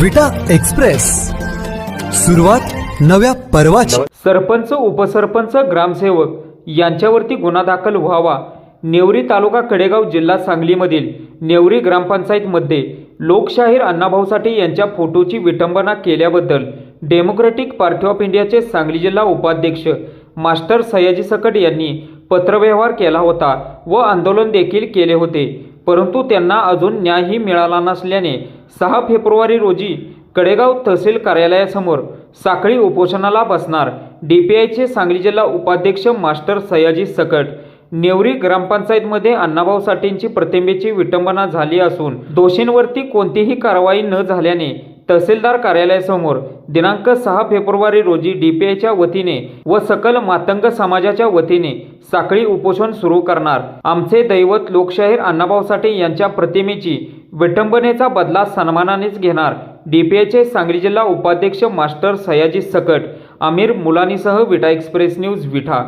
विटा एक्सप्रेस. सुरुवात नव्या पर्वाची. सरपंच उपसरपंच ग्रामसेवक यांच्यावरती गुन्हा दाखल व्हावा. नेवरी तालुका कडेगाव जिल्हा सांगलीमधील नेवरी ग्रामपंचायतमध्ये लोकशाहीर अण्णाभाऊ साठे यांच्या फोटोची विटंबना केल्याबद्दल डेमोक्रेटिक पार्टी ऑफ इंडियाचे सांगली जिल्हा उपाध्यक्ष मास्टर सयाजी सकट यांनी पत्रव्यवहार केला होता व आंदोलन देखील केले होते. परंतु त्यांना अजून न्यायही मिळाला नसल्याने सहा फेब्रुवारी रोजी कडेगाव तहसील कार्यालयासमोर साखळी उपोषणाला बसणार. डी पी आयचे सांगली जिल्हा उपाध्यक्ष मास्टर सयाजी सकट नेवरी ग्रामपंचायतमध्ये अण्णाभाऊ साठेंची प्रतिमेची विटंबना झाली असून दोषींवरती कोणतीही कारवाई न झाल्याने तहसीलदार कार्यालयासमोर दिनांक सहा फेब्रुवारी रोजी डी पी आयच्या वतीने व सकल मातंग समाजाच्या वतीने साखळी उपोषण सुरू करणार. आमचे दैवत लोकशाहीर अण्णाभाऊ साठे यांच्या प्रतिमेची विटंबनेचा बदला सन्मानानेच घेणार. डी पी आयचे सांगली जिल्हा उपाध्यक्ष मास्टर सयाजी सकट आमिर मुलानीसह विटा एक्सप्रेस न्यूज विठा